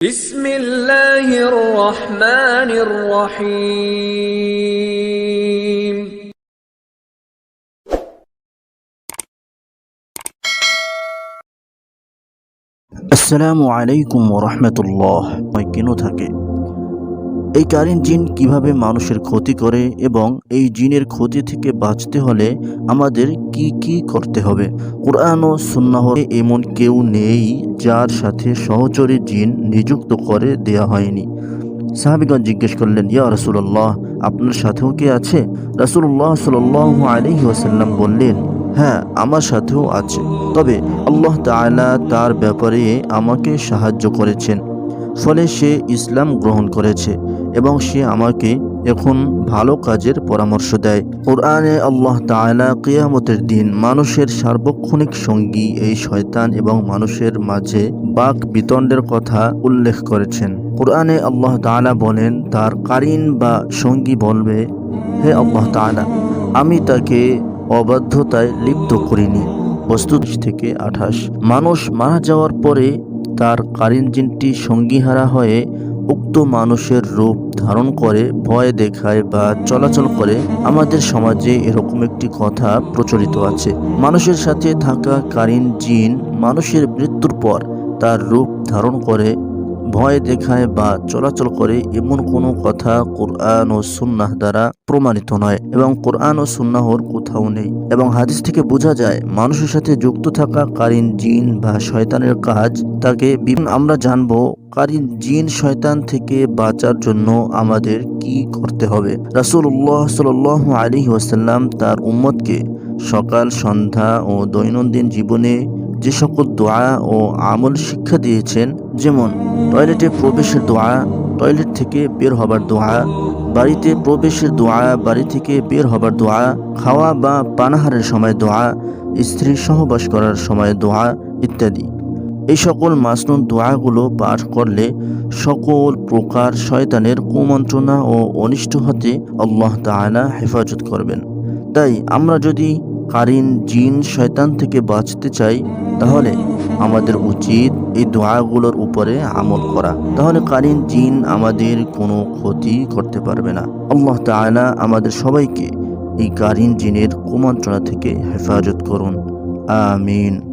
بسم الله الرحمن الرحيم আসসালামু আলাইকুম রহমতুল্লাহ কেন থাকে এই কারেন্ট জিন কীভাবে মানুষের ক্ষতি করে এবং এই জিনের ক্ষতি থেকে বাঁচতে হলে আমাদের কি কি করতে হবে? কোরআন ও সুন্নাহরে এমন কেউ নেই যার সাথে সহচরী জিন নিযুক্ত করে দেয়া হয়নি। সাহাবিগঞ্জ জিজ্ঞেস করলেন, ইয়া রসুল্লাহ আপনার সাথেও কে আছে? রসুল্লাহ সাল আলহি ওয়াসাল্লাম বললেন হ্যাঁ আমার সাথেও আছে। তবে আল্লাহ তাআলা তার ব্যাপারে আমাকে সাহায্য করেছেন। ফলে সে ইসলাম গ্রহণ করেছে। এবং সে আমাকে এখন ভালো কাজের পরামর্শ দেয়। কোরআনে আল্লাহ তাআলা কিয়ামতের দিন মানুষের সার্বক্ষণিক সঙ্গী এই শয়তান এবং মানুষের মাঝে বাক বিতণ্ডের কথা উল্লেখ করেছেন। কোরআনে আল্লাহ তাআলা বলেন, তার কারিন বা সঙ্গী বলবে, হে আল্লাহ তাআলা, আমি তাকে অবাধ্যতায় লিপ্ত করিনি। বস্তুত থেকে আঠাশ। মানুষ মারা যাওয়ার পরে তার কারিন জিনটি সঙ্গীহারা হয়ে উক্ত মানুষের রূপ ধারণ করে, ভয় দেখায় বা চলাচল করে, আমাদের সমাজে এরকম একটি কথা প্রচলিত আছে। মানুষের সাথে থাকা কারিন জিন মানুষের মৃত্যুর পর তার রূপ ধারণ করে ভয় দেখায় বা চলাচল করে এমন কোনো কথা কোরআন ও সুন্নাহ দ্বারা প্রমাণিত নয় এবং কোরআন ও সুন্নাহর কোথাও নেই। এবং হাদিস থেকে বোঝা যায়, মানুষের সাথে যুক্ত থাকা কারিন জিন বা শয়তানের কাজ, তাকে বিভিন্ন আমরা জানব কারিন জিন শয়তান থেকে বাঁচার জন্য আমাদের কি করতে হবে। রাসূলুল্লাহ সাল্লাল্লাহু আলাইহি ওয়াসাল্লাম তার উম্মতকে সকাল, সন্ধ্যা ও দৈনন্দিন জীবনে যে সকল দোয়া ও আমল শিক্ষা দিয়েছেন, যেমন টয়লেটে প্রবেশের দোয়া, টয়লেট থেকে বের হবার দোয়া, বাড়িতে প্রবেশের দোয়া, বাড়ি থেকে বের হবার দোয়া, খাওয়া বা পানাহারের সময় দোয়া, স্ত্রী সহবাস করার সময় দোয়া ইত্যাদি। এই সকল মাসনুন দোয়াগুলো পাঠ করলে সকল প্রকার শয়তানের কুমন্ত্রণা ও অনিষ্ট হতে আল্লাহ তাআলা হেফাজত করবেন। তাই আমরা যদি কারিন, জিন, শয়তান থেকে বাঁচতে চাই, তাহলে আমাদের উচিত এই দোয়াগুলোর উপরে আমল করা। তাহলে কালীন জিন আমাদের কোনো ক্ষতি করতে পারবে না। আল্লাহ তালা আমাদের সবাইকে এই কালীন জিনের কুমন্ত্রণা থেকে হেফাজত করুন। আমিন।